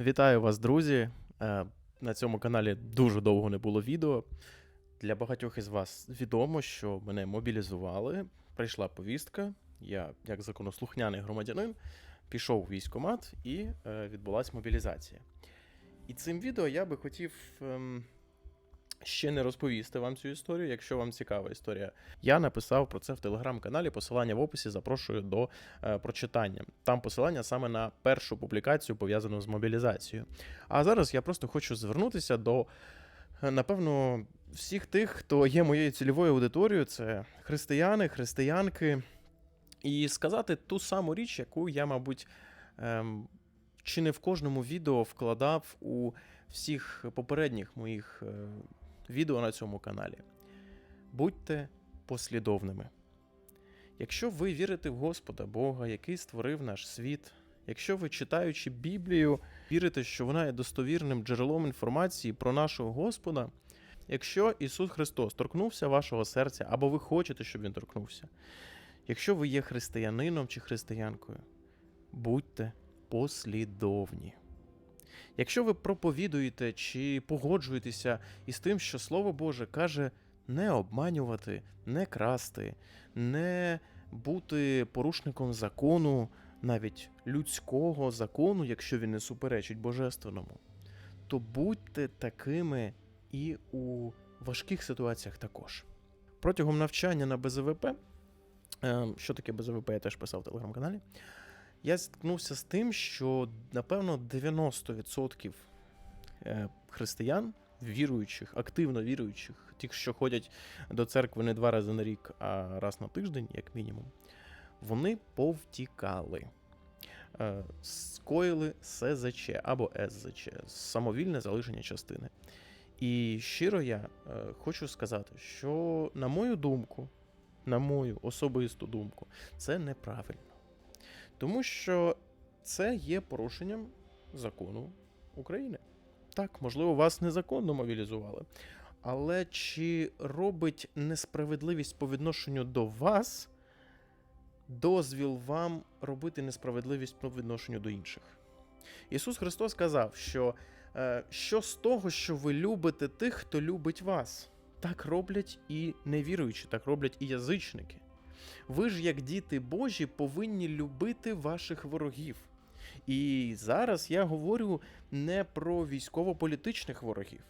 Вітаю вас, друзі. Е, На цьому каналі дуже довго не було відео. Для багатьох із вас відомо, що мене мобілізували. Прийшла повістка. Я, як законослухняний громадянин, пішов у військкомат і е, відбулася мобілізація. І цим відео я би хотів ем, ще не розповісти вам цю історію, якщо вам цікава історія. Я написав про це в телеграм-каналі. Посилання в описі запрошую до е, прочитання. Там посилання саме на першу публікацію, пов'язану з мобілізацією. А зараз я просто хочу звернутися до, е, напевно, всіх тих, хто є моєю цільовою аудиторією, це християни, християнки, і сказати ту саму річ, яку я, мабуть, ем, чи не в кожному відео вкладав у всіх попередніх моїх е, відео на цьому каналі. Будьте послідовними. Якщо ви вірите в Господа Бога, який створив наш світ, якщо ви, читаючи Біблію, вірите, що вона є достовірним джерелом інформації про нашого Господа, якщо Ісус Христос торкнувся вашого серця, або ви хочете, щоб Він торкнувся, якщо ви є християнином чи християнкою, будьте послідовні. Якщо ви проповідуєте чи погоджуєтеся із тим, що Слово Боже каже не обманювати, не красти, не бути порушником закону, навіть людського закону, якщо він не суперечить божественному, то будьте такими і у важких ситуаціях також. Протягом навчання на БЗВП, е, що таке БЗВП, я теж писав в телеграм-каналі. Я зіткнувся з тим, що напевно 90% е, християн, віруючих, активно віруючих, тих, що ходять до церкви не два рази на рік, а раз на тиждень, як мінімум, вони повтікали, е, скоїли СЗЧ або СЗЧ, самовільне залишення частини. І щиро я е, хочу сказати, що, на мою думку, на мою особисту думку, це неправильно. Тому що це є порушенням закону України. Так, можливо, вас незаконно мобілізували. Але чи робить несправедливість по відношенню до вас дозвіл вам робити несправедливість по відношенню до інших? Ісус Христос сказав, що е, що з того, що ви любите тих, хто любить вас? Так роблять і невіруючі, так роблять і язичники. Ви ж, як діти Божі, повинні любити ваших ворогів. І зараз я говорю не про військово-політичних ворогів,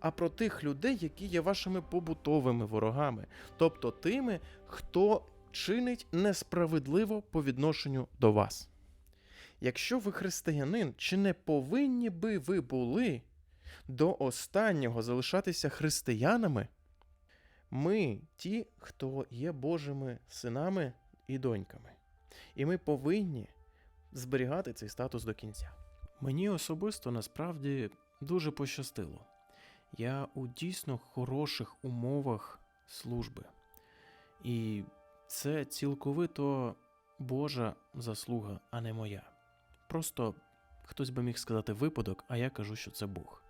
а про тих людей, які є вашими побутовими ворогами, тобто тими, хто чинить несправедливо по відношенню до вас. Якщо ви християнин, чи не повинні би ви були до останнього залишатися християнами? Ми ті, хто є Божими синами і доньками. І ми повинні зберігати цей статус до кінця. Мені особисто насправді дуже пощастило. Я у дійсно хороших умовах служби. І це цілковито Божа заслуга, а не моя. Просто хтось би міг сказати випадок, а я кажу, що це Бог.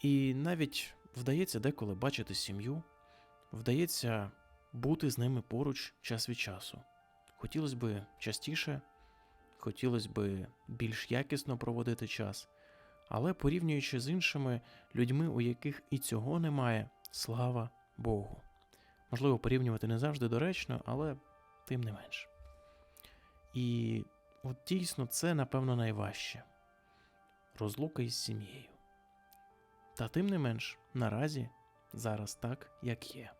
І навіть вдається деколи бачити сім'ю, вдається бути з ними поруч час від часу. Хотілося б частіше, хотілося б більш якісно проводити час, але порівнюючи з іншими людьми, у яких і цього немає, слава Богу. Можливо, порівнювати не завжди доречно, але тим не менш. І от дійсно це, напевно, найважче розлука із сім'єю. Та тим не менш, наразі зараз так, як є.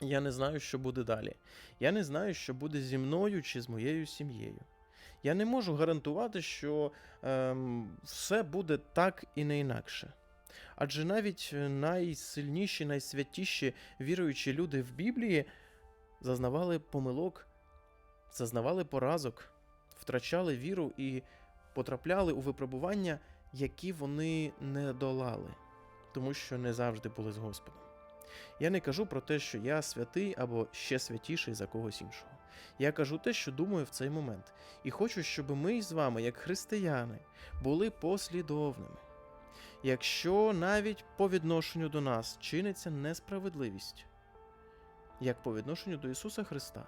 Я не знаю, що буде далі. Я не знаю, що буде зі мною чи з моєю сім'єю. Я не можу гарантувати, що ем, все буде так і не інакше. Адже навіть найсильніші, найсвятіші віруючі люди в Біблії зазнавали помилок, зазнавали поразок, втрачали віру і потрапляли у випробування, які вони не долали, тому що не завжди були з Господом. Я не кажу про те, що я святий або ще святіший за когось іншого. Я кажу те, що думаю в цей момент, і хочу, щоб ми з вами, як християни, були послідовними. Якщо навіть по відношенню до нас чиниться несправедливість, як по відношенню до Ісуса Христа,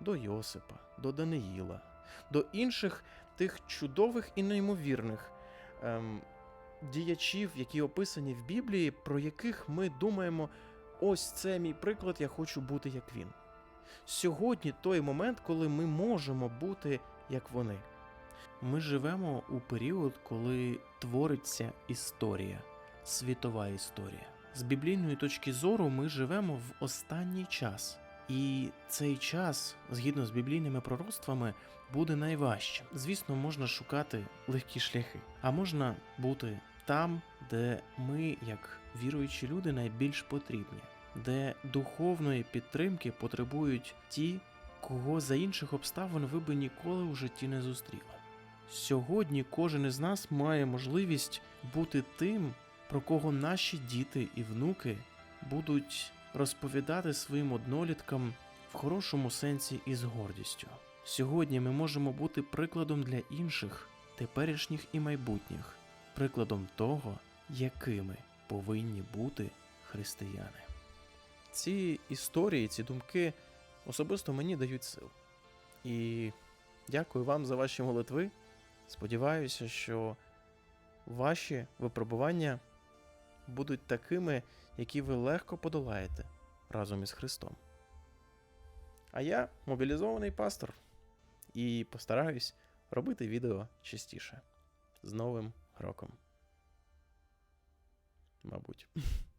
до Йосипа, до Даниїла, до інших тих чудових і неймовірних ем, діячів, які описані в Біблії, про яких ми думаємо, ось це мій приклад, я хочу бути як він. Сьогодні той момент, коли ми можемо бути як вони. Ми живемо у період, коли твориться історія, світова історія. З біблійної точки зору ми живемо в останній час. І цей час, згідно з біблійними пророцтвами, буде найважчим. Звісно, можна шукати легкі шляхи, а можна бути там, де ми, як віруючі люди, найбільш потрібні, де духовної підтримки потребують ті, кого за інших обставин ви би ніколи у житті не зустріли. Сьогодні кожен із нас має можливість бути тим, про кого наші діти і внуки будуть розповідати своїм одноліткам в хорошому сенсі і з гордістю. Сьогодні ми можемо бути прикладом для інших, теперішніх і майбутніх, прикладом того, якими повинні бути християни. Ці історії, ці думки особисто мені дають сил. І дякую вам за ваші молитви. Сподіваюся, що ваші випробування будуть такими, які ви легко подолаєте разом із Христом. А я мобілізований пастор і постараюсь робити відео частіше. З Новим роком. Мабуть.